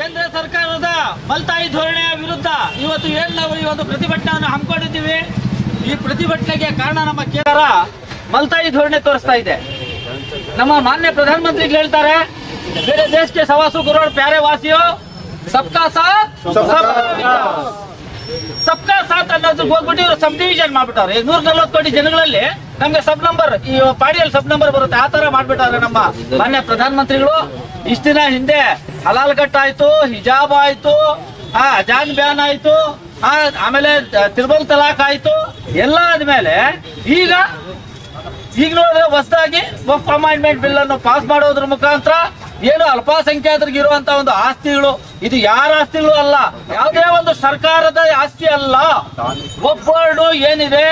ಕೇಂದ್ರ ಸರ್ಕಾರದ ಮಲ್ತಾಯಿ ಧೋರಣೆಯ ವಿರುದ್ಧ ಇವತ್ತು ಏನು ನಾವು ಈ ಒಂದು ಪ್ರತಿಭಟನೆಯನ್ನು ಹಮ್ಮಿಕೊಂಡಿದ್ದೀವಿ. ಈ ಪ್ರತಿಭಟನೆಗೆ ಕಾರಣ ನಮ್ಮ ಕೇಂದ್ರ ಮಲ್ತಾಯಿ ಧೋರಣೆ ತೋರಿಸ್ತಾ ಇದೆ. ನಮ್ಮ ಮಾನ್ಯ ಪ್ರಧಾನಮಂತ್ರಿಗಳು ಹೇಳ್ತಾರೆ ಬೇರೆ ದೇಶಕ್ಕೆ ಸವಾಸು ಗುರುಗಳು ಪ್ಯಾರೆ ವಾಸಿಯೋ ಸಬ್ಕಾ ಸಾಥ್ ಸಬ್ಕಾ ಸಾಥ್ ಅನ್ನೋದ್ರ ಹೋಗ್ಬಿಟ್ಟು ಇವರು ಸಬ್ ಡಿವಿಷನ್ ಮಾಡ್ಬಿಟ್ಟವ್ರೆ. ಈಗ ನೂರ ನಲ್ವತ್ತು ಕೋಟಿ ಜನಗಳಲ್ಲಿ ನಮ್ಗೆ ಸಬ್ ನಂಬರ್ ಈ ಪಾಡಿಯಲ್ಲಿ ಸಬ್ ನಂಬರ್ ಬರುತ್ತೆ. ಆ ತರ ಮಾಡ್ಬಿಟ್ಟವ್ರೆ ನಮ್ಮ ಮಾನ್ಯ ಪ್ರಧಾನಮಂತ್ರಿಗಳು. ಇಷ್ಟ ದಿನ ಹಿಂದೆ ಹಲಾಲ್ ಘಟ್ ಆಯ್ತು, ಹಿಜಾಬ್ ಆಯ್ತು, ಆ, ಜಾನ್ ಬ್ಯಾನ್ ಆಯ್ತು, ಆ, ಆಮೇಲೆ ತಿರುಬಲ್ ತಲಾಕ್ ಆಯ್ತು, ಎಲ್ಲ ಆದ್ಮೇಲೆ ಈಗ ಈಗ ನೋಡಿದ್ರೆ ಹೊಸದಾಗಿ ವಫ್ ಬಿಲ್ ಅನ್ನು ಪಾಸ್ ಮಾಡೋದ್ರ ಮುಖಾಂತರ ಏನು ಅಲ್ಪಸಂಖ್ಯಾತರಿಗೆ ಇರುವಂತ ಒಂದು ಆಸ್ತಿಗಳು, ಇದು ಯಾರ ಆಸ್ತಿಗಳು ಅಲ್ಲ. ಯಾವುದೇ ಒಂದು ಸರ್ಕಾರದ ಆಸ್ತಿ ಅಲ್ಲ. ಒಬ್ಬರ್ಡು ಏನಿದೆ,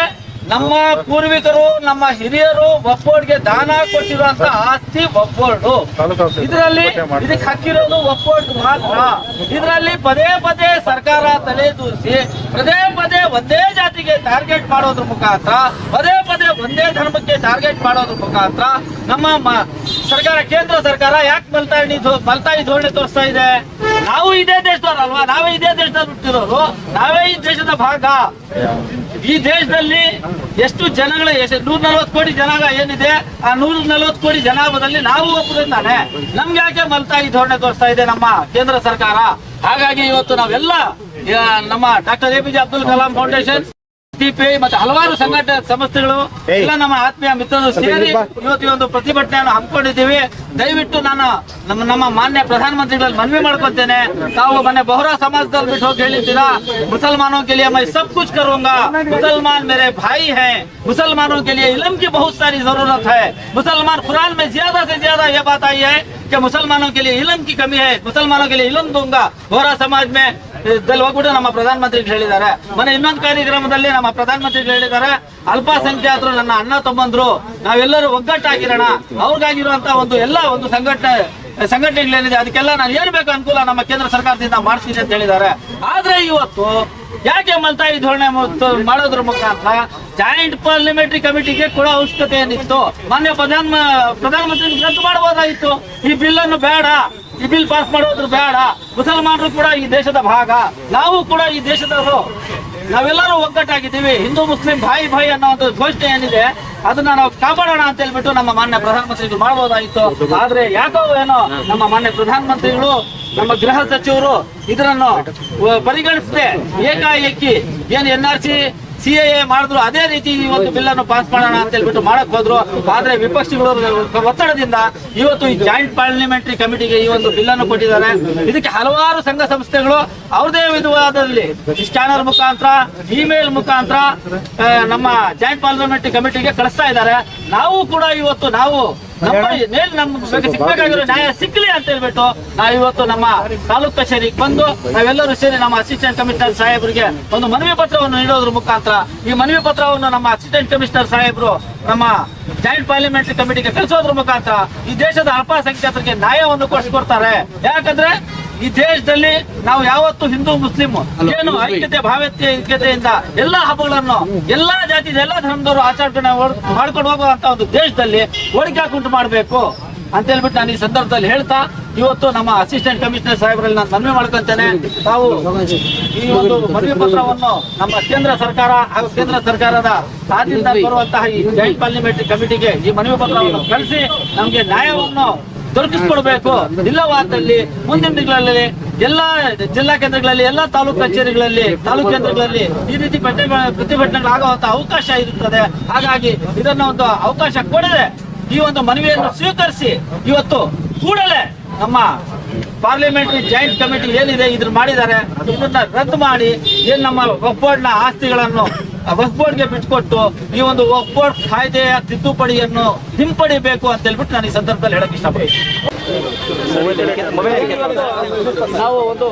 ನಮ್ಮ ಪೂರ್ವಿಕರು, ನಮ್ಮ ಹಿರಿಯರು ಒಪ್ಪೋಡ್ಗೆ ದಾನ ಕೊಟ್ಟಿರುವಂತ ಆಸ್ತಿ ಒಬ್ಬರ್ಡು. ಇದರಲ್ಲಿ ಇದಕ್ಕೆ ಹಕ್ಕಿರೋದು ಒಪ್ಪೋರ್ಡ್ ಮಾತ್ರ. ಇದರಲ್ಲಿ ಪದೇ ಪದೇ ಸರ್ಕಾರ ತಲೆ ತೂರಿಸಿ, ಪದೇ ಪದೇ ಒಂದೇ ಜಾತಿಗೆ ಟಾರ್ಗೆಟ್ ಮಾಡೋದ್ರ ಮುಖಾಂತರ, ಪದೇ ಪದೇ ಒಂದೇ ಧರ್ಮಕ್ಕೆ ಟಾರ್ಗೆಟ್ ಮಾಡೋದ್ರ ಮುಖಾಂತರ ನಮ್ಮ ಸರ್ಕಾರ, ಕೇಂದ್ರ ಸರ್ಕಾರ ಯಾಕೆ ಮಲ್ತಾ ಧೋ- ಮಲ್ತಾಯಿ ಧೋರಣೆ ತೋರಿಸ್ತಾ ಇದೆ? ನಾವು ಇದೇ ದೇಶದವ್ರಲ್ವಾ? ನಾವೇ ಇದೇ ದೇಶದಲ್ಲಿ ಹುಟ್ಟಿರೋರು? ನಾವೇ ಈ ದೇಶದ ಭಾಗ. ಈ ದೇಶದಲ್ಲಿ ಎಷ್ಟು ಜನಗಳ ನೂರ ನಲ್ವತ್ತು ಕೋಟಿ ಜನಾಂಗ ಏನಿದೆ, ಆ ನೂರ ನಲ್ವತ್ತು ಕೋಟಿ ಜನಾಭದಲ್ಲಿ ನಾವು ಒಪ್ಪುದಿಂದಾನೆ ನಮ್ಗೆ ಯಾಕೆ ಮಲ್ತಾಯಿ ಧೋರಣೆ ತೋರಿಸ್ತಾ ಇದೆ ನಮ್ಮ ಕೇಂದ್ರ ಸರ್ಕಾರ? ಹಾಗಾಗಿ ಇವತ್ತು ನಾವೆಲ್ಲ ನಮ್ಮ doctor A P J Abdul Kalam foundation ಟಿಪಿಐ ಮತ್ತೆ ಹಲವಾರು ಸಂಘಟನೆ ಸಂಸ್ಥೆಗಳು ಎಲ್ಲ ನಮ್ಮ ಆತ್ಮೀಯ ಮಿತ್ರರು ಸೇರಿ ಇವತ್ತು ಈ ಒಂದು ಪ್ರತಿಭಟನೆಯನ್ನು ಹಮ್ಮಿಕೊಂಡಿದ್ದೀವಿ ದಯವಿಟ್ಟು ನಾನು ನಮ್ಮ ನಮ್ಮ ಮಾನ್ಯ ಪ್ರಧಾನಮಂತ್ರಿಗಳಲ್ಲಿ ಮನವಿ ಮಾಡ್ಕೊತೇನೆ ತಾವು ಮೊನ್ನೆ ಬಹುರಾ ಸಮಾಜದಲ್ಲಿ ಬಿಟ್ಟು ಹೋಗಿ ಹೇಳಿದ್ದೀರಾ ಮುಸಲ್ಮಾನों के लिए मैं सब कुछ करूंगा मुसलमान मेरे भाई हैं मुसलमानों के लिए इल्म की बहुत सारी जरूरत है मुसलमान कुरान में ज्यादा से ज्यादा ये बात आई है कि मुसलमानों के लिए इल्म की कमी है मुसलमानों के लिए इल्म दूंगा ಬೋರಾ ಸಮಾಜ ಮೇ ದಲ್ಲಿ ಹೋಗ್ಬಿಟ್ಟು ನಮ್ಮ ಪ್ರಧಾನಮಂತ್ರಿ ಹೇಳಿದ್ದಾರೆ. ಮನೆ ಇನ್ನೊಂದು ಕಾರ್ಯಕ್ರಮದಲ್ಲಿ ನಮ್ಮ ಪ್ರಧಾನಮಂತ್ರಿ ಹೇಳಿದ್ದಾರೆ, ಅಲ್ಪಸಂಖ್ಯಾತರು ನನ್ನ ಅಣ್ಣ ತಮ್ಮಂದ್ರು, ನಾವೆಲ್ಲರೂ ಒಗ್ಗಟ್ಟಾಗಿರೋಣ. ಅವ್ರಿಗಾಗಿರುವಂತ ಒಂದು ಎಲ್ಲ ಒಂದು ಸಂಘಟನೆ, ಸಂಘಟನೆಗಳೇನಿದೆ, ಅದಕ್ಕೆಲ್ಲ ನಾನು ಏನ್ ಬೇಕು ಅನುಕೂಲ ನಮ್ಮ ಕೇಂದ್ರ ಸರ್ಕಾರದಿಂದ ಮಾಡ್ತೀನಿ ಅಂತ ಹೇಳಿದ್ದಾರೆ. ಆದ್ರೆ ಇವತ್ತು ಯಾಕೆ ಮಲ್ತಾಯಿ ಧೋರಣೆ ಮಾಡೋದ್ರ ಮುಖಾಂತರ ಜಾಯಿಂಟ್ ಪಾರ್ಲಿಮೆಂಟರಿ ಕಮಿಟಿಗೆ ಕೂಡ ಅವಶ್ಯಕತೆ ಏನಿತ್ತು? ಮಾನ್ಯ ಪ್ರಧಾನ, ಪ್ರಧಾನಮಂತ್ರಿ ರದ್ದು ಮಾಡಬಹುದಾಗಿತ್ತು. ಈ ಬಿಲ್ ಅನ್ನು ಬೇಡ. ಈ ಪಾಸ್ ಮಾಡೋದ್ರ ಬೇಡ. ಮುಸಲ್ಮಾನರು ಕೂಡ ಈ ದೇಶದ ಭಾಗ. ನಾವು ಕೂಡ ಈ ದೇಶದವರು. ನಾವೆಲ್ಲರೂ ಒಗ್ಗಟ್ಟಾಗಿದ್ದೀವಿ. ಹಿಂದೂ, ಮುಸ್ಲಿಂ, ಭಾಯಿ ಭಾಯಿ ಅನ್ನೋ ಒಂದು ಘೋಷಣೆ ಏನಿದೆ, ಅದನ್ನ ನಾವು ಕಾಪಾಡೋಣ ಅಂತ ಹೇಳ್ಬಿಟ್ಟು ನಮ್ಮ ಮಾನ್ಯ ಪ್ರಧಾನಮಂತ್ರಿಗಳು ಮಾಡಬಹುದಾಗಿತ್ತು ಆದ್ರೆ ಯಾಕೋ ಏನೋ ನಮ್ಮ ಮಾನ್ಯ ಪ್ರಧಾನಮಂತ್ರಿಗಳು, ನಮ್ಮ ಗೃಹ ಸಚಿವರು ಇದರನ್ನು ಪರಿಗಣಿಸದೆ ಏಕಾಏಕಿ, ಏನ್ N R C C A ಮಾಡಿದ್ರು ಅದೇ ರೀತಿ ಈ ಒಂದು ಬಿಲ್ ಅನ್ನು ಪಾಸ್ ಮಾಡೋಣ ಅಂತ ಹೇಳ್ಬಿಟ್ಟು ಮಾಡಕ್ ಹೋದ್ರು. ಆದ್ರೆ ವಿಪಕ್ಷಗಳು ಒತ್ತಡದಿಂದ ಇವತ್ತು ಈ ಜಾಯಿಂಟ್ ಪಾರ್ಲಿಮೆಂಟರಿ ಕಮಿಟಿಗೆ ಈ ಒಂದು ಬಿಲ್ ಅನ್ನು ಕೊಟ್ಟಿದ್ದಾರೆ. ಇದಕ್ಕೆ ಹಲವಾರು ಸಂಘ ಸಂಸ್ಥೆಗಳು ಅವ್ರದೇ ವಿಧವಾದಲ್ಲಿ ಸ್ಕ್ಯಾನರ್ ಮುಖಾಂತರ ಇಮೇಲ್ ಮುಖಾಂತರ ನಮ್ಮ ಜಾಯಿಂಟ್ ಪಾರ್ಲಿಮೆಂಟರಿ ಕಮಿಟಿಗೆ ಕಳಿಸ್ತಾ ಇದ್ದಾರೆ. ನಾವು ಕೂಡ ಇವತ್ತು ನಾವು ಮೇಲ್ ನಮ್ಗೆ ಸಿಗ್ಬೇಕಾಗಿರೋ ನ್ಯಾಯ ಸಿಕ್ಲಿ ಅಂತ ಹೇಳ್ಬಿಟ್ಟು ನಾವು ಇವತ್ತು ನಮ್ಮ ತಾಲೂಕ್ ಕಚೇರಿಗೆ ಬಂದು ನಾವೆಲ್ಲರೂ ಸೇರಿ ನಮ್ಮ ಅಸಿಸ್ಟೆಂಟ್ ಕಮಿಷನರ್ ಸಾಹೇಬರಿಗೆ ಒಂದು ಮನವಿ ಪತ್ರವನ್ನು ನೀಡೋದ್ರ ಮುಖಾಂತರ ಈ ಮನವಿ ಪತ್ರವನ್ನು ನಮ್ಮ ಅಸಿಸ್ಟೆಂಟ್ ಕಮಿಷನರ್ ಸಾಹೇಬರು ನಮ್ಮ ಜಾಯಿಂಟ್ ಪಾರ್ಲಿಮೆಂಟರಿ ಕಮಿಟಿಗೆ ಕಳಿಸೋದ್ರ ಮುಖಾಂತರ ಈ ದೇಶದ ಅಲ್ಪಸಂಖ್ಯಾತರಿಗೆ ನ್ಯಾಯವನ್ನು ಕೊಡಿಸ್ಕೊಡ್ತಾರೆ. ಯಾಕಂದ್ರೆ ಈ ದೇಶದಲ್ಲಿ ನಾವು ಯಾವತ್ತು ಹಿಂದೂ ಮುಸ್ಲಿಂ ಏನು ಐಕ್ಯತೆ ಭಾವ್ಯತೆಯಿಂದ ಎಲ್ಲಾ ಹಬ್ಬಗಳನ್ನು ಎಲ್ಲಾ ಜಾತಿ ಎಲ್ಲಾ ಧರ್ಮದವರು ಆಚರಣೆ ಮಾಡ್ಕೊಂಡು ಹೋಗುವಂತ ಒಂದು ದೇಶದಲ್ಲಿ ಹೋಡಿಕೆ ಉಂಟು ಮಾಡಬೇಕು ಅಂತ ಹೇಳ್ಬಿಟ್ಟು ನಾನು ಈ ಸಂದರ್ಭದಲ್ಲಿ ಹೇಳ್ತಾ ಇವತ್ತು ನಮ್ಮ ಅಸಿಸ್ಟೆಂಟ್ ಕಮಿಷನರ್ ಸಾಹೇಬರಲ್ಲಿ ನಾನು ಮನವಿ ಮಾಡ್ಕೊಂತೇನೆ. ತಾವು ಈ ಒಂದು ಮನವಿ ಪತ್ರವನ್ನು ನಮ್ಮ ಕೇಂದ್ರ ಸರ್ಕಾರ ಹಾಗೂ ಕೇಂದ್ರ ಸರ್ಕಾರದ ಆದ್ಯತೆ ಬರುವಂತಹ ಈ ಜಾಯಿಂಟ್ ಪಾರ್ಲಿಮೆಂಟರಿ ಕಮಿಟಿಗೆ ಈ ಮನವಿ ಪತ್ರವನ್ನು ಕಳಿಸಿ ನಮಗೆ ನ್ಯಾಯವನ್ನು ದೊರಕಿಸ್ಕೊಡ್ಬೇಕು. ಇಲ್ಲವಾದಲ್ಲಿ ಮುಂದಿನ ದಿನಗಳಲ್ಲಿ ಎಲ್ಲಾ ಜಿಲ್ಲಾ ಕೇಂದ್ರಗಳಲ್ಲಿ, ಎಲ್ಲಾ ತಾಲೂಕು ಕಚೇರಿಗಳಲ್ಲಿ, ತಾಲೂಕು ಕೇಂದ್ರಗಳಲ್ಲಿ ಈ ರೀತಿ ಪ್ರತಿಭ- ಪ್ರತಿಭಟನೆಗಳು ಆಗುವಂತಹ ಅವಕಾಶ ಇರುತ್ತದೆ. ಹಾಗಾಗಿ ಇದನ್ನ ಒಂದು ಅವಕಾಶ ಕೊಡದೆ ಈ ಒಂದು ಮನವಿಯನ್ನು ಸ್ವೀಕರಿಸಿ ಇವತ್ತು ಕೂಡಲೇ ನಮ್ಮ ಪಾರ್ಲಿಮೆಂಟರಿ ಜಾಯಿಂಟ್ ಕಮಿಟಿ ಏನಿದೆ ಇದ್ರ ಮಾಡಿದ್ದಾರೆ ಇದನ್ನ ರದ್ದು ಮಾಡಿ, ಏನ್ ನಮ್ಮ ಒಪ್ಪೋಡ್ನ ಆಸ್ತಿಗಳನ್ನು ವಕ್ಬೋರ್ಡ್ಗೆ ಬಿಟ್ಕೊಟ್ಟು ಈ ಒಂದು ವಕ್ಬೋರ್ಡ್ ಕಾಯ್ದೆಯ ತಿದ್ದುಪಡಿಯನ್ನು ಹಿಂಪಡಿಬೇಕು ಅಂತ ಹೇಳ್ಬಿಟ್ಟು ನಾನು ಈ ಸಂದರ್ಭದಲ್ಲಿ ಹೇಳಕ್ ಇಷ್ಟಪಡ್ತೀನಿ. ನಾವು ಒಂದು